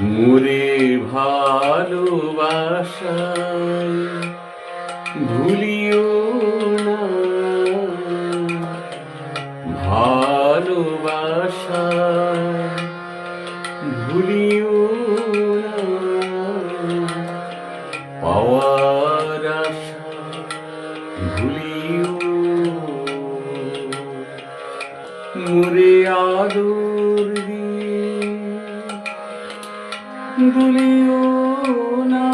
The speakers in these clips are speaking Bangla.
মুরে ভালোবাসায় ভুলিও না। ভালোবাসায় ভুলিও পাওয়ার আশা দিয়ে ভুলিও না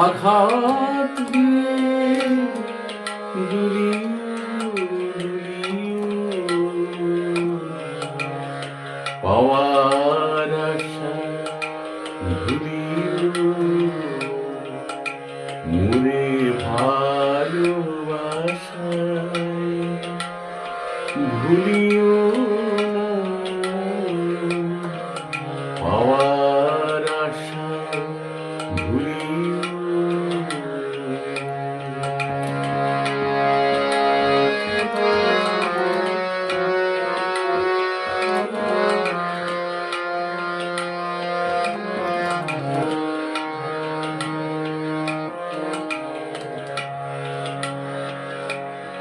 আঘাত দিয়ে ভুলিও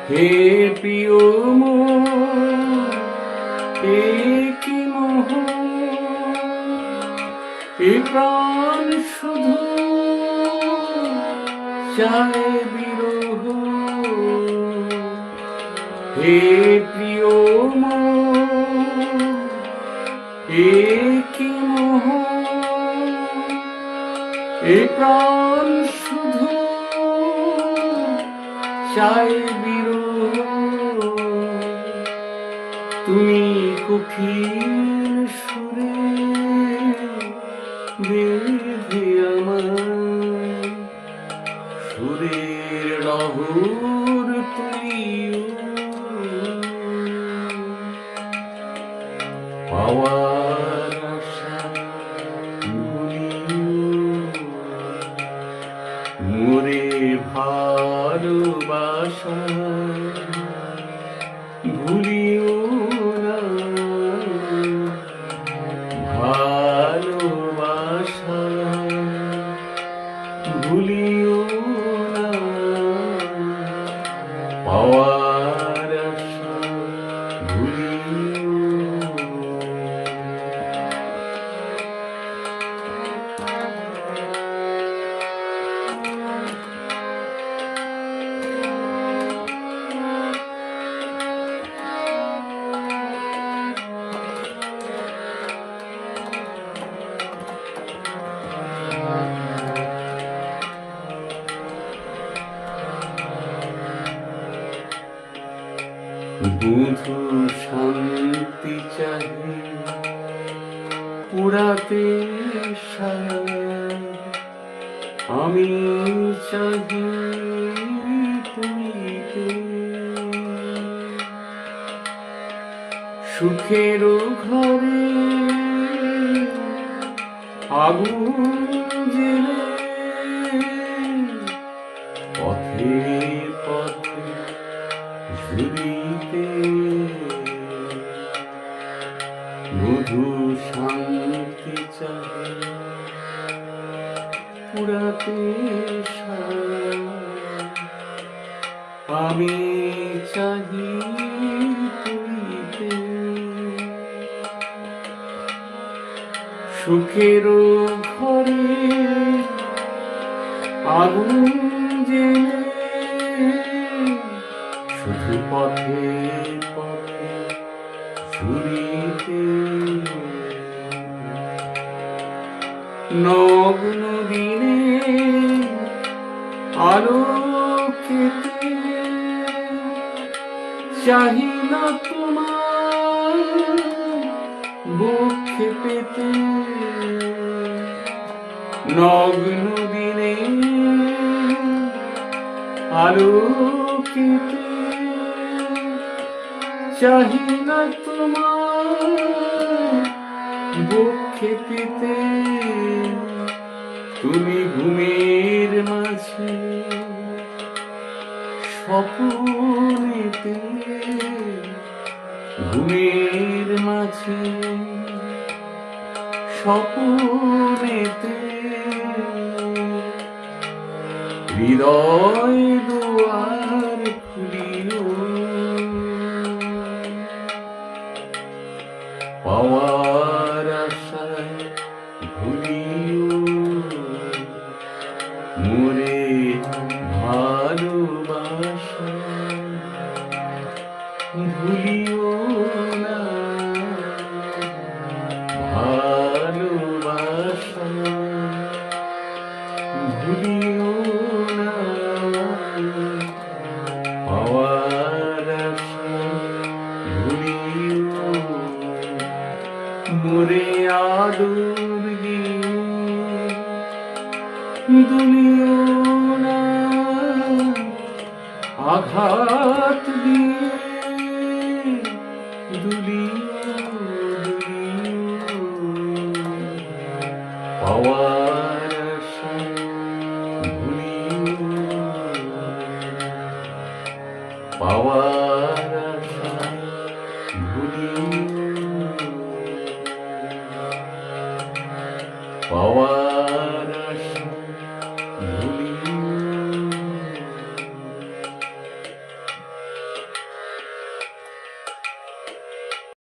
হে প্রিয় মোর কি মোহ এ প্রাণ শুধু চায় বিরহ। হে প্রিয় এ কি মোহ এ প্রাণ শুধু চাই বিরহ। তুমি কঠিন সুরে বেঁধে আমার সুরের রহুর তুলিও। পাওয়ার আশা মোরে ভালোবাসা শান্তি চাহি পুরাতে আমি পুরিতে সুখের ঘরে আগুন জেলে পথে পথে ঝুরিতে মধু শান্তি চাহে পুরাতে আমি চাহি সুখের ঘরে আগুন জেলে শুধু পথে পথে ঝুরিতে নগ্ন দিনে আলোকেতে চাহি না তোমার বুকে পেতে। নগ্ন দিনে আলোকিতে চাহি না তোমার বুকে পেতে। তুমি ঘুমের মাঝে স্বপ্নেতে ঘুমের মাঝে স্বপ্নেতে হৃদয় দিও দুলিও না আঘাত দিয়ে 娃娃